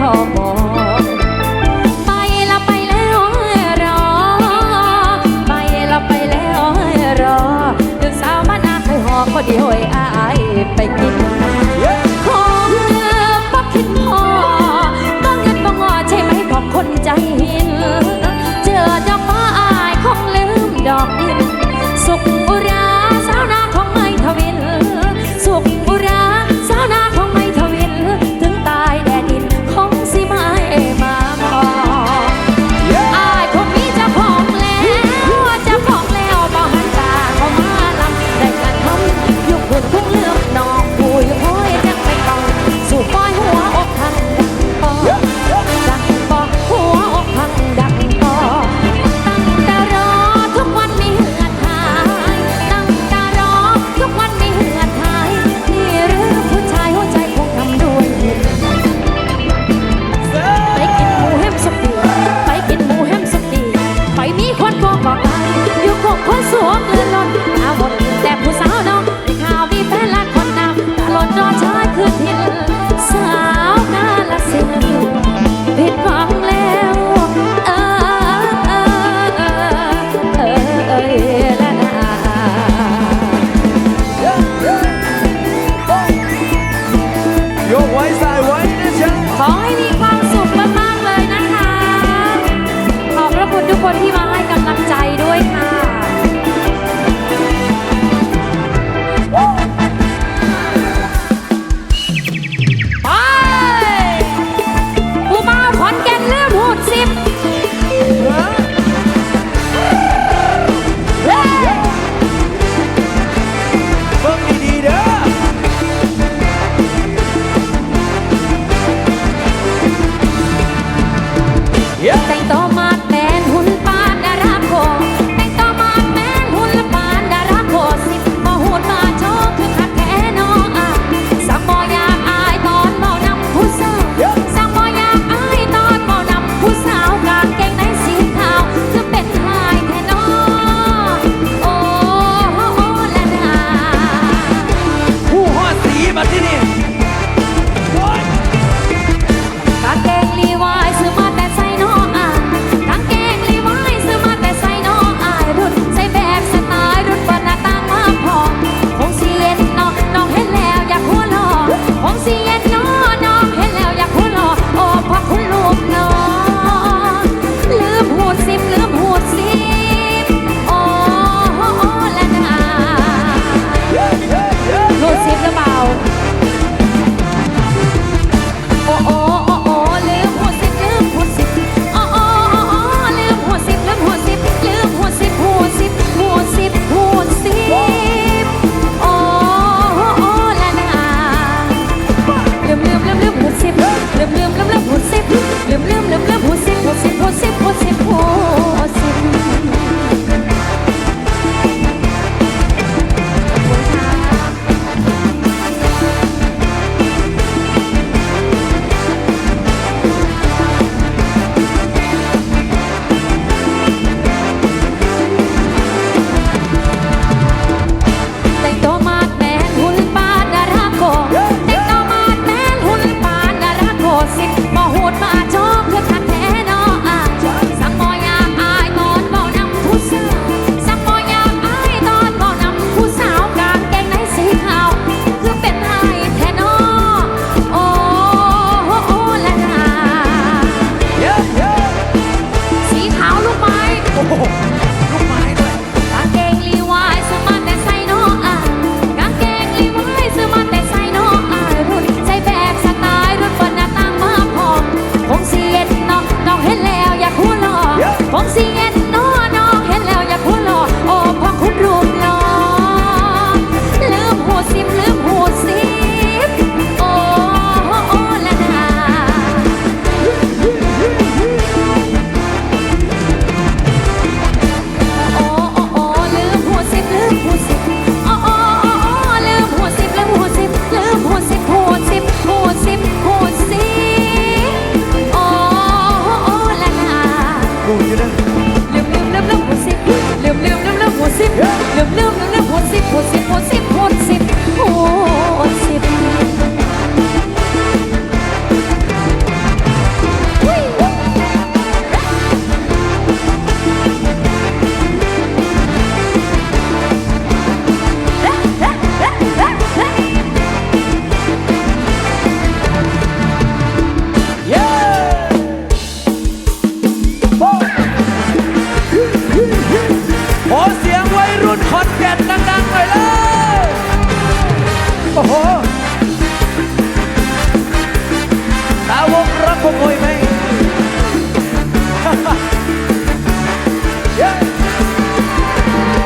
ชอบองไปละไปแล้วรอ ไปละไปแล้วรอถึงสาวมานอาคอยหอก็เดียวไอ้ายไปกินของเลือกบ่คิดพอต้องเงินบ่งอใช่ไหมบอกคนใจ บอกไปอยู่คงคนสวมเงินหล่น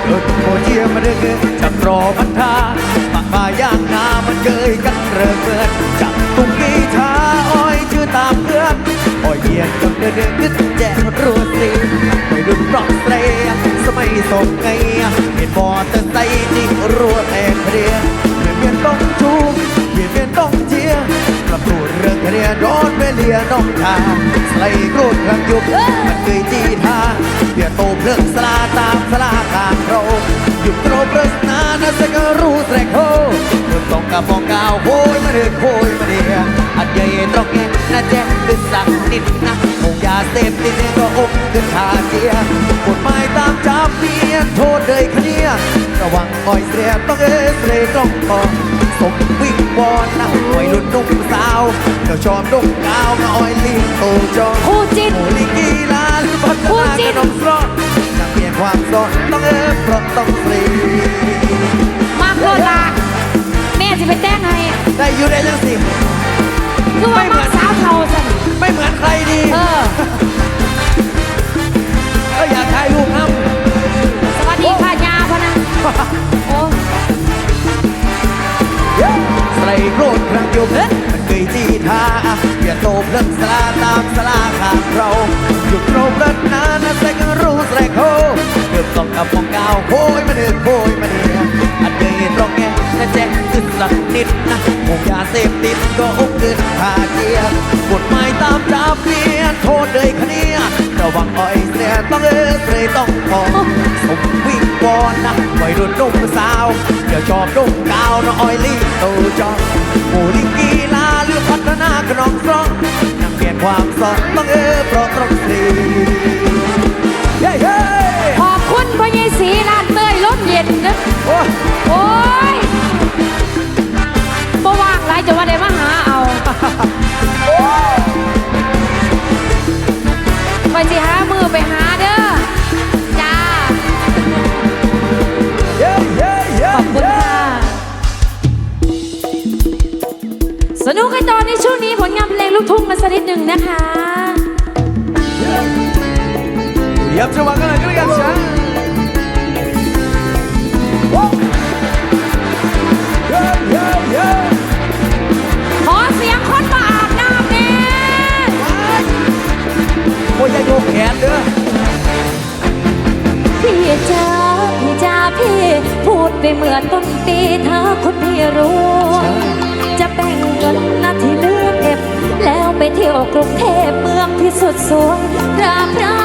โอเจียมาเดือยจับรอมันทาปากมาย่างนามันเกยกันเริ่มเกินจับตุ้งกีทาอ้อยชื่อตามเพื่อนอ้อยเยียนจนเดือดขึ้นแจ้งรัวสีไม่รุ่นรอกเตะสมัยส่งไงเห็นมอเตอร์ไซค์นี่รัวแตกเรียนเปลี่ยนเปลี่ยนต้องจูบเปลี่ยนเปลี่ยนต้องเจีย กระพูดเรื่องเรียโดนไปเลียน้องทาสไลด์โกรธกระยุบมันเคยจีทาเบียโตเพลิงสลาตามสลาตามเราหยุดโกรธรื่องนานะสกรู้แสกโฮเรื่องต้องกับมองกาวโวยมาเดือดโวย แจ๊คคือสักนิดนะคงยาเสพติดเนี่ยก็อมขึ้นขาเจียกฎหมายตามจับเมียโทษเลยเคลียร์ระวังอ่อยเสียต้องเอสเลยต้องพอสมวิ่งบอลนะวัยรุ่นนุ่มสาวเจ้าชอบนุ่มกาวมาอ้อยลิงโตจอคู่จิ้นโอลิกีฬาหรือพัฒคู่นาจิ้ขนนมสดจะเปลี่ยนความสดต้องเอฟเพราะต้องฟรีมากโลดละแม่จะไปแต่งให้ได้อยู่ได้ยังสิคือว่า โรธครั้งยุบมันเคยจีท่าเปลี่ยนโตเรื่องสลาตามสลาขาดเราหยุดโรบเลินานนะแสงรู้แสกโฮเกือบต้องกับมองกาวโอยมาเดือดโอยมาเดียอันเคยตรงแงนะแจ๊คขึ้นสักนิดนะคงยาเสพติดก็อุ้มขึ้นขาเกียร์กฎหมายตามจับเลียนโทษเลยคเนียระวังอ้อยเสียต้องเออเสยต้องพอสมวิ่งบอลนะวัยรุ่นนุ่มสาว เดี๋ยวชอบนุ่มกาวนะอ้อยลิงโตจอโมลิกีฬาหรือพัฒนาขนมซองยังเปลี่ยนความสดต้องเออเพราะต้องสีเฮ้ยเฮ้ยขอบคุณพ่อใหญ่สีลานเตยรถเย็นนะโอ้ยโอ้ยบ่ว่างไรจะว่าได้มาหาเอาไปสิหามือไปหาเด้อ ตอนในช่วงนี้ผลงานเพลงลูกทุ่งกันสักนิดหนึ่งนะคะยี่ยมจังหวะกันเลยกันเลยกันช้าเย้เย้เย้ขอเสียงคนมาอาบน้ำแน่โอ้ยโยกแขนเด้อพี่จ้าพี่จ้าพี่ พูดไปเมื่อต้นปีเธอคนพี่รู้จะ มือ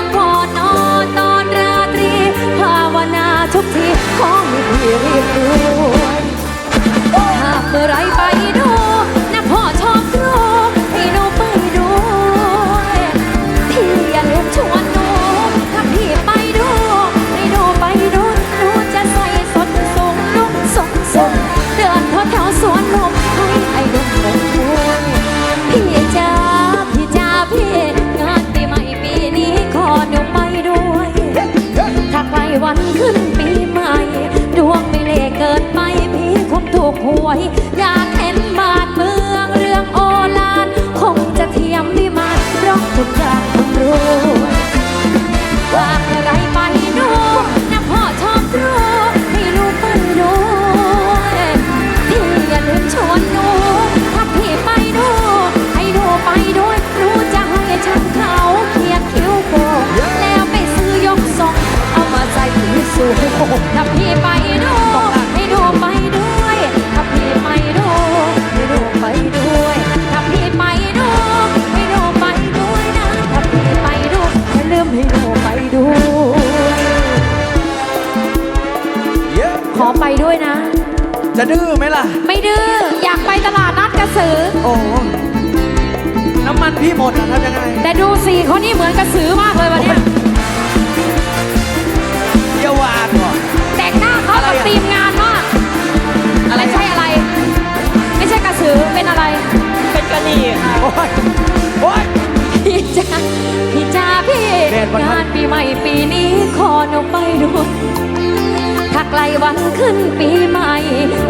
ดื้อไหมล่ะ ไม่ดื้ออยากไปตลาดนัดกระสือ โอ้โหน้ำมันพี่หมดอะทำยังไงแต่ดูสีเขานี่เหมือนกระสือมากเลยวันเนี้ยเยี่ยวหวานเหรอแต่งหน้าเขากับทีมงานมากอะไรไม่ใช่อะไร ไม่ใช่กระสือเป็นอะไร เป็นกระนีค่ะโอ้ยโอ้ย พี่จ้าพี่จ้าพี่แดดวันนั้น งานปีใหม่ปีนี้ขอหนูไปด้วย ถ้าไกลวันขึ้นปีใหม่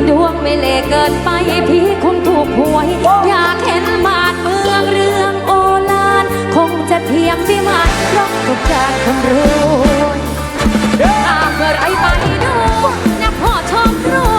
ดวงไม่เล่เกินไปพี่คงถูกหวย อยากเห็นบ้านเมืองเรื่องโอฬารคงจะเทียมวิมานเพราะทุกจากคนรวยเย้หากเมื่อไรไปดูนะพ่อชอบรู้ให้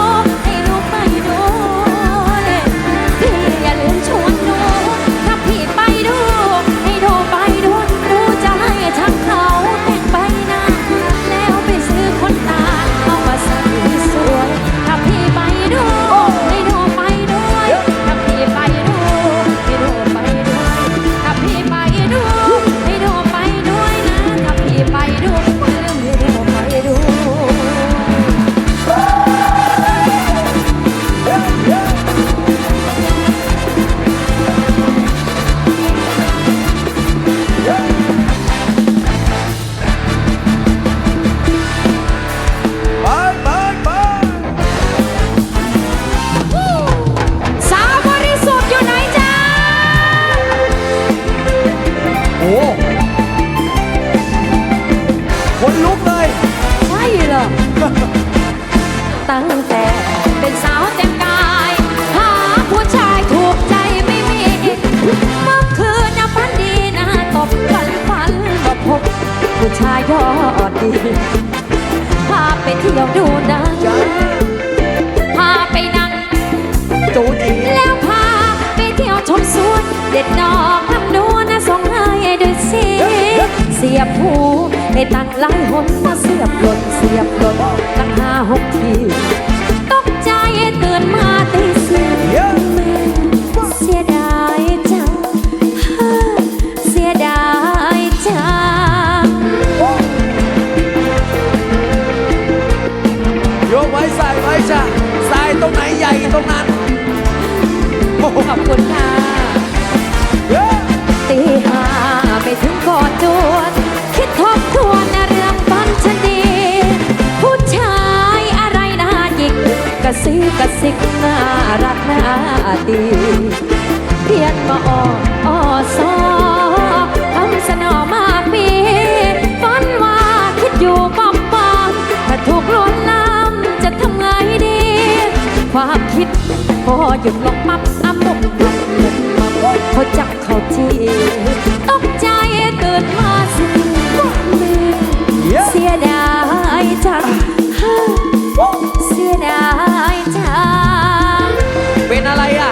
ชายยอดดี พาไปเที่ยวดูหนังพาไปนั่งจูจีแล้วพาไปเที่ยวชมสวน เด็ดดอกลำดวนนะส่งให้ด้วยสิเสียบหูให้ตั้งหลายหนมาเสียบหล่นเสียบหล่นตั้งห้าหกทีตกใจตื่นมาตี ไว้ใส่ไว้จ้ะใส่ตรงไหนใหญ่ตรงนั้นโอ้โห ขอบคุณค่ะตีห้าไปถึงก่อนจวนคิดทบทวนนะเรื่องฝันฉันดี ผู้ชายอะไรน่าหยิกกระซิบกระซิกน่ารักน่าดีเพียนมาอ้ออ้ พอหยุดลงปั๊บอ้ำมุกมับมุกมับเขาจับเขาทีตกใจตื่นมาสิวันหนึ่งเยอเสียดายจังเสียดายจังเป็นอะไรอะ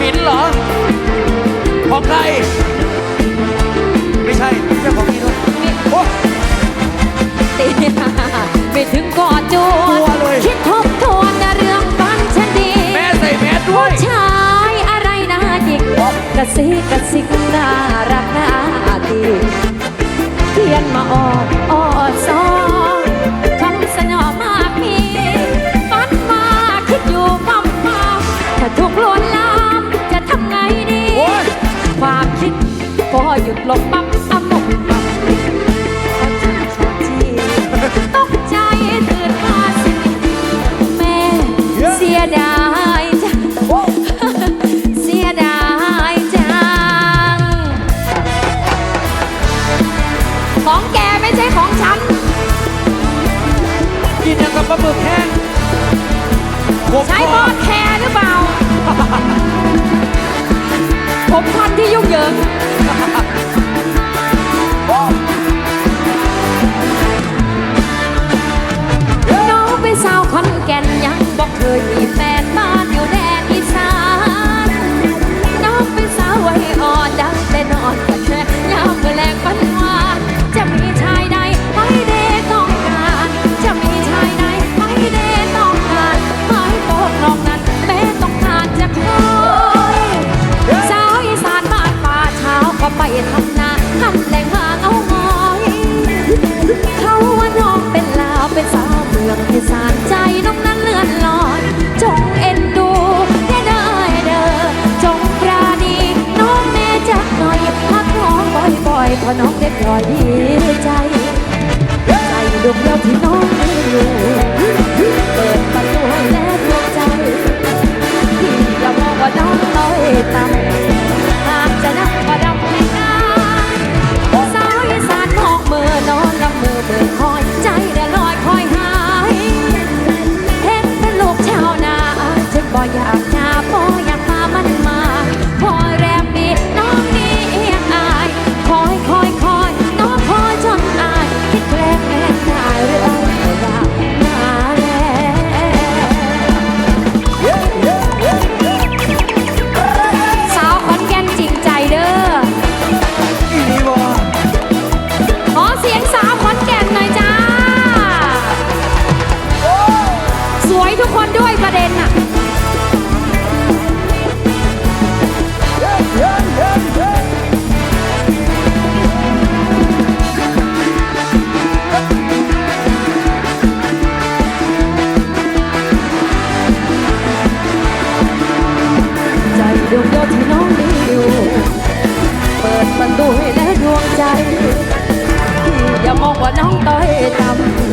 หินเหรอ ของใคร ไม่ใช่ไม่ใช่ของพี่ด้วยโอ้ตีห้าไปถึงก่อน ด้วยชายอะไรน่าหยิกกระซิกกระซิกน่ารักน่าดีเขียนมาออดออดซอคำสนอมากมีฝันมาคิดอยู่ปั๊มมาถ้าถูกลวนลามจะทำไงดี ความคิดพอหยุดลงปั๊บอ้ำางกับปลาหมึกแห้งผมใช้ขมอดแคร์หรือเปล่า ผมพันที่ยุ่งเหยิงน้องเป็นสาวขอนแก่นยังบอกเคยมีแฟนบ้าน ดว ว่าน้องต้อยจำ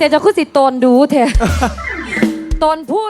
แต่เจะคือสิโตนดูเถอะตนผู้เนี่ยคอยบอก